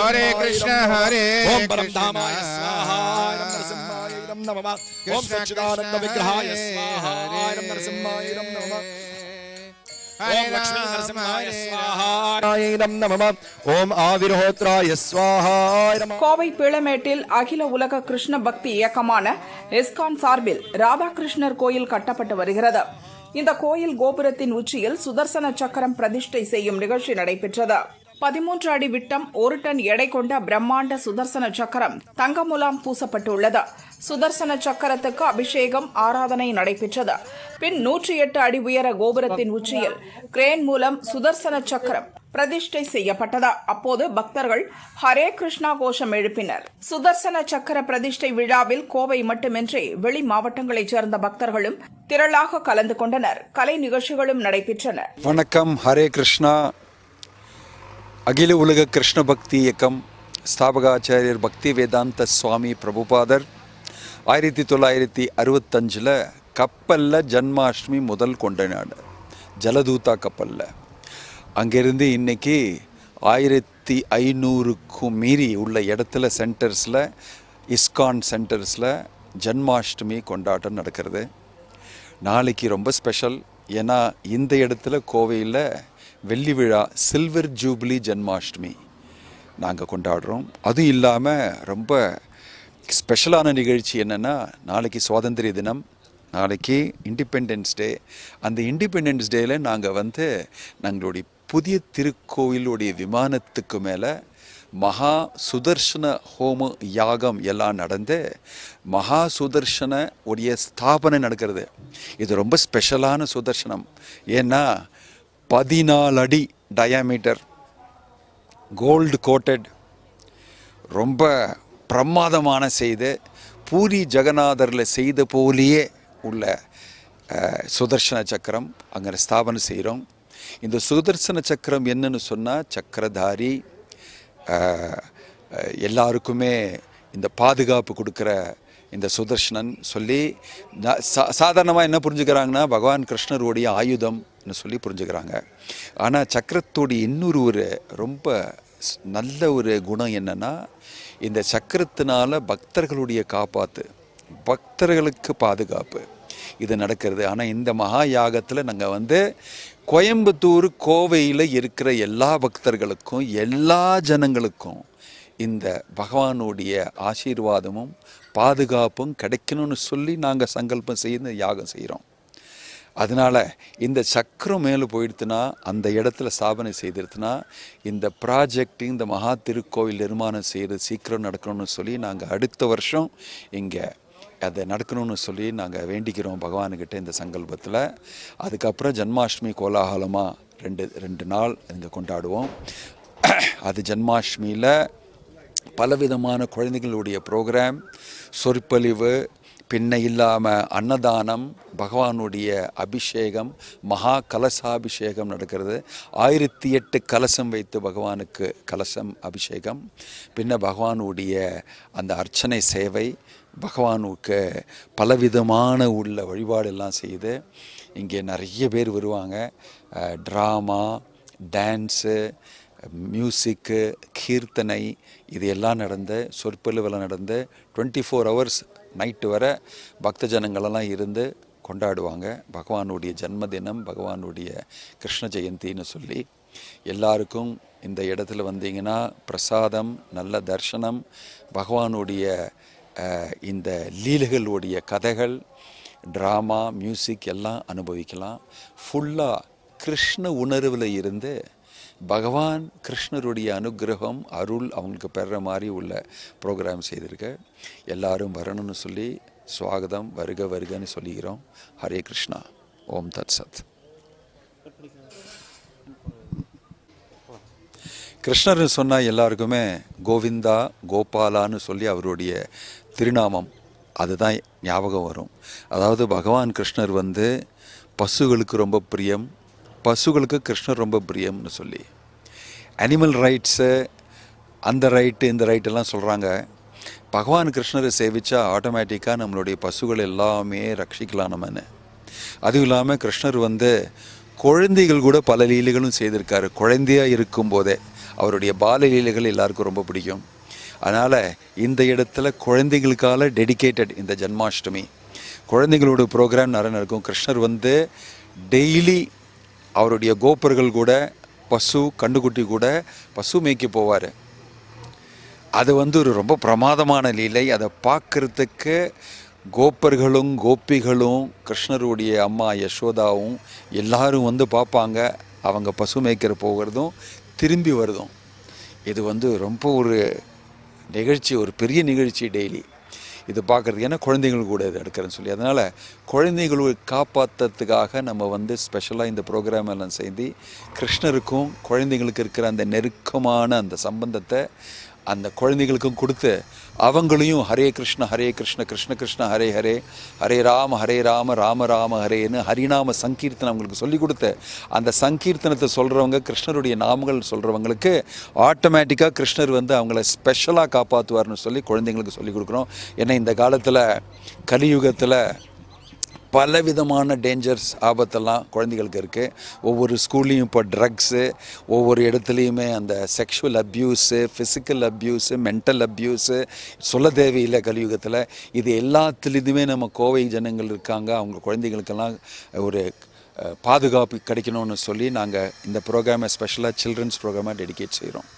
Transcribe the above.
ஹரே கிருஷ்ண, ஹரே கோவை பீளமேட்டில் அகில உலக கிருஷ்ண பக்தி இயக்கமான இஸ்கான் சார்பில் ராதாகிருஷ்ணர் கோயில் கட்டப்பட்டு வருகிறது. இந்த கோயில் கோபுரத்தின் உச்சியில் சுதர்சன சக்கரம் பிரதிஷ்டை செய்யும் நிகழ்ச்சி நடைபெற்றது. பதிமூன்று அடி விட்டம் ஒரு டன் எடை கொண்ட பிரம்மாண்ட சுதர்சன சக்கரம் தங்க முலாம் பூசப்பட்டுள்ளது. சுதர்சன சக்கரத்துக்கு அபிஷேகம் ஆராதனை நடைபெற்றது. பின் நூற்றி எட்டு அடி உயர கோபுரத்தின் உச்சியில் கிரேன் மூலம் சுதர்சன சக்கரம் பிரதிஷ்டை செய்யப்பட்டது. அப்போது பக்தர்கள் ஹரே கிருஷ்ணா கோஷம் எழுப்பினர். சுதர்சன சக்கர பிரதிஷ்டை விழாவில் கோவை மட்டுமின்றி வெளி மாவட்டங்களைச் சேர்ந்த பக்தர்களும் திரளாக கலந்து கொண்டனர். கலை நிகழ்ச்சிகளும் நடைபெற்றன. வணக்கம். ஹரே கிருஷ்ணா. அகில உலக கிருஷ்ண பக்தி இயக்கம் ஸ்தாபகாச்சாரியர் பக்தி வேதாந்த சுவாமி பிரபுபாதர் ஆயிரத்தி தொள்ளாயிரத்தி அறுபத்தஞ்சில் கப்பலில் ஜன்மாஷ்டமி முதல் கொண்டாடினார் ஜலதூதா கப்பலில். அங்கேருந்து இன்னைக்கு ஆயிரத்தி ஐநூறுக்கும் மீறி உள்ள இடத்துல சென்டர்ஸில் இஸ்கான் சென்டர்ஸில் ஜன்மாஷ்டமி கொண்டாட்டம் நடக்கிறது. நாளைக்கு ரொம்ப ஸ்பெஷல் ஏன்னா இந்த இடத்துல கோவையில் வெள்ளி விழா சில்வர் ஜூப்ளி ஜன்மாஷ்டமி நாங்கள் கொண்டாடுறோம். அதுவும் இல்லாமல் ரொம்ப ஸ்பெஷலான நிகழ்ச்சி என்னென்னா நாளைக்கு சுதந்திர தினம். நாளைக்கு இண்டிபெண்டன்ஸ் டே. அந்த இண்டிபெண்டன்ஸ் டேயில் நாங்கள் வந்து நாங்களுடைய புதிய திருக்கோவிலுடைய விமானத்துக்கு மேலே மகா சுதர்ஷன ஹோம யாகம் எல்லாம் நடந்து மகா சுதர்ஷன உடைய ஸ்தாபனை நடக்கிறது. இது ரொம்ப ஸ்பெஷலான சுதர்ஷனம். ஏன்னா பதினாலு அடி டயாமீட்டர் கோல்டு கோட்டட் ரொம்ப பிரமாதமான செய்து பூரி ஜெகநாதரில் செய்த போலேயே உள்ள சுதர்ஷன சக்கரம் அங்கே ஸ்தாபனை செய்கிறோம் இந்த சுதர்சன சக்கரம் என்னன்னு சொன்னால் சக்கரதாரி எல்லாருக்குமே இந்த பாதுகாப்பு கொடுக்குற இந்த சுதர்ஷனன் சொல்லி சாதாரணமாக என்ன புரிஞ்சுக்கிறாங்கன்னா பகவான் கிருஷ்ணருடைய ஆயுதம்னு சொல்லி புரிஞ்சுக்கிறாங்க. ஆனால் சக்கரத்தோடைய இன்னொரு ஒரு ரொம்ப ஸ்- நல்ல ஒரு குணம் என்னென்னா இந்த சக்கரத்தினால பக்தர்களுடைய காப்பாற்று பக்தர்களுக்கு பாதுகாப்பு. இது நடக்கிறது. ஆனால் இந்த மகா யாகத்தில் நாங்கள் வந்து கோயம்புத்தூர் கோவையில் இருக்கிற எல்லா பக்தர்களுக்கும் எல்லா ஜனங்களுக்கும் இந்த பகவானுடைய ஆசீர்வாதமும் பாதுகாப்பும் கிடைக்கணும்னு சொல்லி நாங்கள் சங்கல்பம் செய்து யாகம் செய்கிறோம் அதனால் இந்த சக்கரம் மேலே போயிடுத்துனா அந்த இடத்துல ஸ்தாபனை செய்திருத்துனா இந்த ப்ராஜெக்ட் இந்த மகா திருக்கோவில் நிர்மாணம் செய்கிறது சீக்கிரம் நடக்கணும்னு சொல்லி நாங்கள் அடுத்த வருஷம் இங்கே அதை நடக்கணும்னு சொல்லி நாங்கள் வேண்டிக்கிறோம் பகவானுக்கிட்ட இந்த சங்கல்பத்தில். அதுக்கப்புறம் ஜன்மாஷ்டமி கோலாகலமாக ரெண்டு ரெண்டு நாள் இங்கே கொண்டாடுவோம். அது ஜன்மாஷ்டமியில் பலவிதமான குழந்தைகளுடைய ப்ரோக்ராம் சொற்பொழிவு பின்ன இல்லாமல் அன்னதானம் பகவானுடைய அபிஷேகம் மகா கலசாபிஷேகம் நடக்கிறது. ஆயிரத்தி எட்டு கலசம் வைத்து பகவானுக்கு கலசம் அபிஷேகம். பின்ன பகவானுடைய அந்த அர்ச்சனை சேவை பகவானுக்கு பலவிதமான உள்ள வழிபாடெல்லாம் செய்து இங்கே நிறைய பேர் வருவாங்க. ட்ராமா டான்ஸு மியூசிக்கு கீர்த்தனை இது எல்லாம் நடந்து சொற்பொழிவெல்லாம் நடந்து டுவெண்ட்டி ஃபோர் ஹவர்ஸ் நைட்டு வர பக்த ஜனங்களெல்லாம் இருந்து கொண்டாடுவாங்க. பகவானுடைய ஜன்மதினம் பகவானுடைய கிருஷ்ண ஜெயந்தின்னு சொல்லி. எல்லாருக்கும் இந்த இடத்துல வந்தீங்கன்னா பிரசாதம் நல்ல தர்ஷனம் பகவானுடைய இந்த லீலைகளுடைய கதைகள் ட்ராமா மியூசிக் எல்லாம் அனுபவிக்கலாம். ஃபுல்லாக கிருஷ்ண உணர்வில் இருந்து பகவான் கிருஷ்ணருடைய அனுக்கிரகம் அருள் அவங்களுக்கு பெற மாதிரி உள்ள ப்ரோக்ராம் செய்திருக்க. எல்லாரும் வரணும்னு சொல்லி சுவாகதம் வருக வருகன்னு சொல்லிக்கிறோம். ஹரே கிருஷ்ணா. ஓம் தத் சத். கிருஷ்ணர்னு சொன்னால் எல்லாருக்குமே கோவிந்தா கோபாலான்னு சொல்லி அவருடைய திருநாமம். அதுதான் ஞாபகம் வரும். அதாவது பகவான் கிருஷ்ணர் வந்து பசுகளுக்கு ரொம்ப பிரியம் பசுகளுக்கு கிருஷ்ணர் ரொம்ப பிரியம்னு சொல்லி. அனிமல் ரைட்ஸு அந்த ரைட்டு இந்த ரைட்டெல்லாம் சொல்கிறாங்க பகவான் கிருஷ்ணரை சேவித்தா ஆட்டோமேட்டிக்காக நம்மளுடைய பசுகள் எல்லாமே ரட்சிக்கலாம் நம்மன்னு. அதுவும் இல்லாமல் கிருஷ்ணர் வந்து குழந்தைகள் கூட பல லீலைகளும் செய்திருக்காரு. குழந்தையாக இருக்கும்போதே அவருடைய பால லீலைகள் எல்லாருக்கும் ரொம்ப பிடிக்கும். அதனால் இந்த இடத்துல குழந்தைங்களுக்கால டெடிகேட்டட் இந்த ஜன்மாஷ்டமி. குழந்தைங்களோட ப்ரோக்ராம் நிறைய நடக்கும் கிருஷ்ணர் வந்து டெய்லி அவருடைய கோப்பர்கள் கூட பசு கண்டுக்குட்டி கூட பசு மேய்க்க போவார். அது வந்து ஒரு ரொம்ப பிரமாதமான லீலை. அதை பார்க்குறதுக்கு கோப்பர்களும் கோபிகளும் கிருஷ்ணருடைய அம்மா யசோதாவும் எல்லாரும் வந்து பார்ப்பாங்க. அவங்க பசு மேய்க்கிற போகிறதும் திரும்பி வருதும். இது வந்து ரொம்ப ஒரு நிகழ்ச்சி ஒரு பெரிய நிகழ்ச்சி டெய்லி இது பார்க்குறது ஏன்னா குழந்தைகள் கூட இது எடுக்கிறேன்னு சொல்லி. அதனால் குழந்தைகளை காப்பாற்றுறதுக்காக நம்ம வந்து ஸ்பெஷலாக இந்த ப்ரோக்ராம் எல்லாம் செய்து கிருஷ்ணருக்கும் குழந்தைங்களுக்கு இருக்கிற அந்த நெருக்கமான அந்த சம்பந்தத்தை அந்த குழந்தைகளுக்கும் கொடுத்து அவங்களையும் ஹரே கிருஷ்ண ஹரே கிருஷ்ண கிருஷ்ண கிருஷ்ண ஹரே ஹரே ஹரே ராம ஹரே ராம ராம ராம ஹரேன்னு ஹரிநாம சங்கீர்த்தனம் அவங்களுக்கு சொல்லி கொடுத்து அந்த சங்கீர்த்தனத்தை சொல்கிறவங்க கிருஷ்ணருடைய நாமங்கள் சொல்கிறவங்களுக்கு ஆட்டோமேட்டிக்காக கிருஷ்ணர் வந்து அவங்கள ஸ்பெஷலாக காப்பாற்றுவார்னு சொல்லி குழந்தைங்களுக்கு சொல்லி கொடுக்குறோம். ஏன்னா இந்த காலத்தில் கலியுகத்தில் பல விதமான டேஞ்சர்ஸ் ஆபத்தெல்லாம் குழந்தைகளுக்கு இருக்குது ஒவ்வொரு ஸ்கூல்லையும் இப்போ ட்ரக்ஸு ஒவ்வொரு இடத்துலையுமே அந்த sexual abuse physical abuse mental abuse சொல்ல தேவையில்லை கலியுகத்தில். இது எல்லாத்துலேயுமே நம்ம கோவை ஜனங்கள் இருக்காங்க. அவங்க குழந்தைகளுக்கெல்லாம் ஒரு பாதுகாப்பு கிடைக்கணும்னு சொல்லி நாங்கள் இந்த ப்ரோக்ராமை ஸ்பெஷலாக சில்ட்ரன்ஸ் ப்ரோக்ராமாக டெடிகேட் செய்கிறோம்